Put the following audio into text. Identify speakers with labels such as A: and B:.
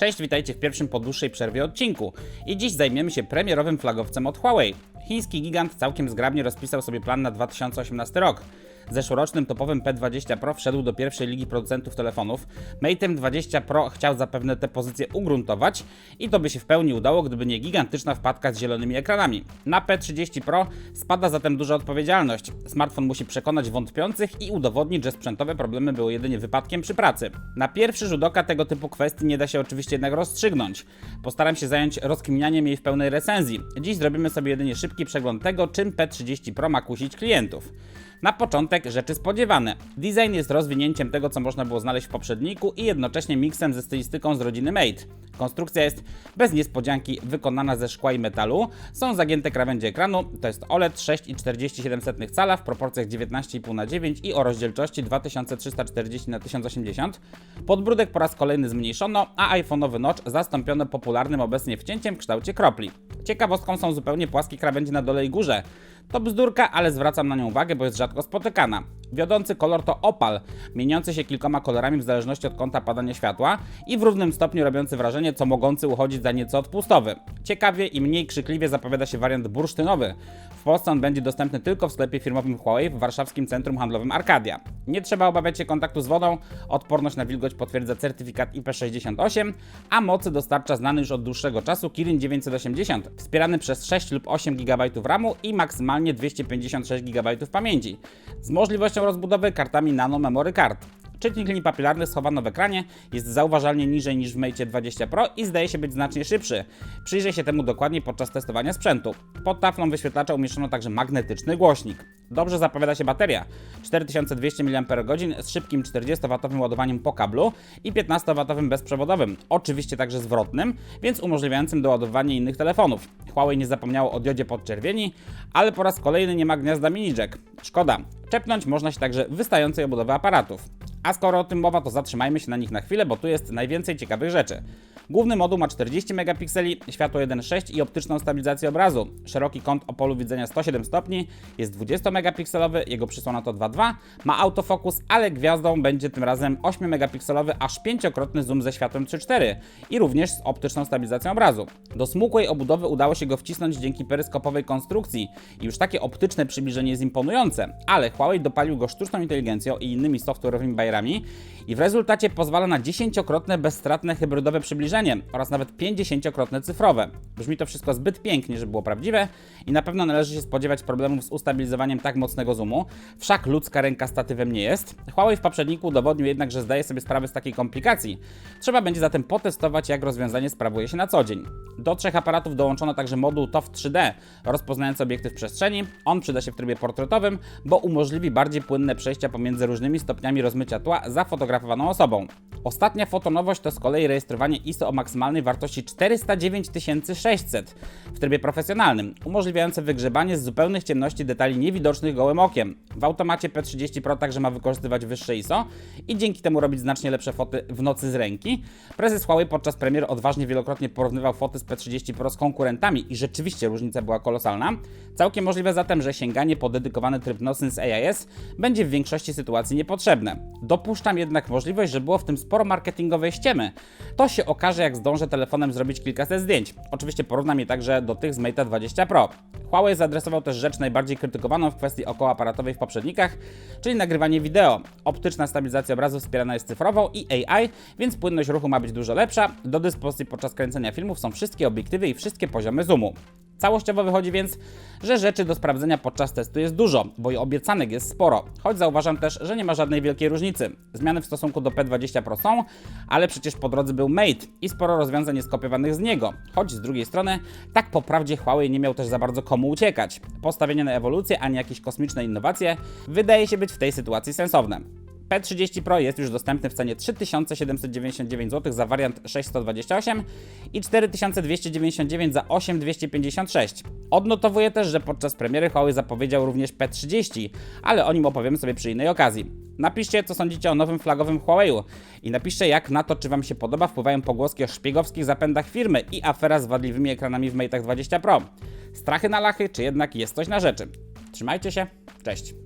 A: Cześć, witajcie w pierwszym po dłuższej przerwie odcinku. I dziś zajmiemy się premierowym flagowcem od Huawei. Chiński gigant całkiem zgrabnie rozpisał sobie plan na 2018 rok. Zeszłorocznym topowym P20 Pro wszedł do pierwszej ligi producentów telefonów. Mate'em 20 Pro chciał zapewne tę pozycję ugruntować i to by się w pełni udało, gdyby nie gigantyczna wpadka z zielonymi ekranami. Na P30 Pro spada zatem duża odpowiedzialność. Smartfon musi przekonać wątpiących i udowodnić, że sprzętowe problemy były jedynie wypadkiem przy pracy. Na pierwszy rzut oka tego typu kwestii nie da się oczywiście jednak rozstrzygnąć. Postaram się zająć rozkminianiem jej w pełnej recenzji. Dziś zrobimy sobie jedynie szybki przegląd tego, czym P30 Pro ma kusić klientów. Na początek rzeczy spodziewane. Design jest rozwinięciem tego, co można było znaleźć w poprzedniku i jednocześnie miksem ze stylistyką z rodziny Mate. Konstrukcja jest bez niespodzianki wykonana ze szkła i metalu. Są zagięte krawędzie ekranu, to jest OLED 6,47 cala w proporcjach 19,5 na 9 i o rozdzielczości 2340 na 1080. Podbródek po raz kolejny zmniejszono, a iPhone'owy notch zastąpiono popularnym obecnie wcięciem w kształcie kropli. Ciekawostką są zupełnie płaskie krawędzie na dole i górze. To bzdurka, ale zwracam na nią uwagę, bo jest rzadko spotykana. Wiodący kolor to opal, mieniący się kilkoma kolorami w zależności od kąta padania światła i w równym stopniu robiący wrażenie, co mogący uchodzić za nieco odpustowy. Ciekawie i mniej krzykliwie zapowiada się wariant bursztynowy. W Polsce on będzie dostępny tylko w sklepie firmowym Huawei w warszawskim centrum handlowym Arkadia. Nie trzeba obawiać się kontaktu z wodą, odporność na wilgoć potwierdza certyfikat IP68, a mocy dostarcza znany już od dłuższego czasu Kirin 980, wspierany przez 6 lub 8 GB RAMu i maksymalnie 256 GB pamięci, z możliwością rozbudowy kartami nano memory card. Czytnik linii papilarnych schowano w ekranie, jest zauważalnie niżej niż w Mate 20 Pro i zdaje się być znacznie szybszy. Przyjrzę się temu dokładniej podczas testowania sprzętu. Pod taflą wyświetlacza umieszczono także magnetyczny głośnik. Dobrze zapowiada się bateria. 4200 mAh z szybkim 40W ładowaniem po kablu i 15W bezprzewodowym, oczywiście także zwrotnym, więc umożliwiającym doładowanie innych telefonów. Huawei nie zapomniało o diodzie podczerwieni, ale po raz kolejny nie ma gniazda mini jack. Szkoda. Czepnąć można się także wystającej obudowy aparatów. A skoro o tym mowa, to zatrzymajmy się na nich na chwilę, bo tu jest najwięcej ciekawych rzeczy. Główny moduł ma 40 megapikseli, światło 1.6 i optyczną stabilizację obrazu. Szeroki kąt o polu widzenia 107 stopni, jest 20 megapikselowy, jego przysłona to 2.2, ma autofokus, ale gwiazdą będzie tym razem 8 megapikselowy, aż pięciokrotny zoom ze światłem 3.4 i również z optyczną stabilizacją obrazu. Do smukłej obudowy udało się go wcisnąć dzięki peryskopowej konstrukcji i już takie optyczne przybliżenie jest imponujące, ale Huawei dopalił go sztuczną inteligencją i innymi software'owymi bajerami i w rezultacie pozwala na dziesięciokrotne bezstratne hybrydowe przybliżenie oraz nawet 50-krotne cyfrowe. Brzmi to wszystko zbyt pięknie, żeby było prawdziwe i na pewno należy się spodziewać problemów z ustabilizowaniem tak mocnego zoomu, wszak ludzka ręka statywem nie jest. Huawei w poprzedniku udowodnił jednak, że zdaje sobie sprawę z takiej komplikacji. Trzeba będzie zatem potestować, jak rozwiązanie sprawuje się na co dzień. Do trzech aparatów dołączono także moduł TOF 3D, rozpoznający obiekty w przestrzeni. On przyda się w trybie portretowym, bo umożliwi bardziej płynne przejścia pomiędzy różnymi stopniami rozmycia za fotografowaną osobą. Ostatnia fotonowość to z kolei rejestrowanie ISO o maksymalnej wartości 409 600 w trybie profesjonalnym, umożliwiające wygrzebanie z zupełnych ciemności detali niewidocznych gołym okiem. W automacie P30 Pro także ma wykorzystywać wyższe ISO i dzięki temu robić znacznie lepsze foty w nocy z ręki. Prezes Huawei podczas premiery odważnie wielokrotnie porównywał foty z P30 Pro z konkurentami i rzeczywiście różnica była kolosalna. Całkiem możliwe zatem, że sięganie po dedykowany tryb nocny z AIS będzie w większości sytuacji niepotrzebne. Dopuszczam jednak możliwość, że było w tym sporo marketingowej ściemy. To się okaże, jak zdążę telefonem zrobić kilkaset zdjęć. Oczywiście porównam je także do tych z Mate 20 Pro. Huawei zaadresował też rzecz najbardziej krytykowaną w kwestii okołoaparatowej w poprzednikach, czyli nagrywanie wideo. Optyczna stabilizacja obrazu wspierana jest cyfrową i AI, więc płynność ruchu ma być dużo lepsza. Do dyspozycji podczas kręcenia filmów są wszystkie obiektywy i wszystkie poziomy zoomu. Całościowo wychodzi więc, że rzeczy do sprawdzenia podczas testu jest dużo, bo i obiecanek jest sporo, choć zauważam też, że nie ma żadnej wielkiej różnicy. Zmiany w stosunku do P20 Pro są, ale przecież po drodze był Mate i sporo rozwiązań jest kopiowanych z niego, choć z drugiej strony, tak po prawdzie Huawei nie miał też za bardzo komu uciekać. Postawienie na ewolucję, a nie jakieś kosmiczne innowacje, wydaje się być w tej sytuacji sensowne. P30 Pro jest już dostępny w cenie 3799 zł za wariant 628 i 4299 za 8256. Odnotowuję też, że podczas premiery Huawei zapowiedział również P30, ale o nim opowiemy sobie przy innej okazji. Napiszcie, co sądzicie o nowym flagowym Huawei i napiszcie, jak na to, czy Wam się podoba, wpływają pogłoski o szpiegowskich zapędach firmy i afera z wadliwymi ekranami w Mate'ach 20 Pro. Strachy na lachy, czy jednak jest coś na rzeczy? Trzymajcie się, cześć!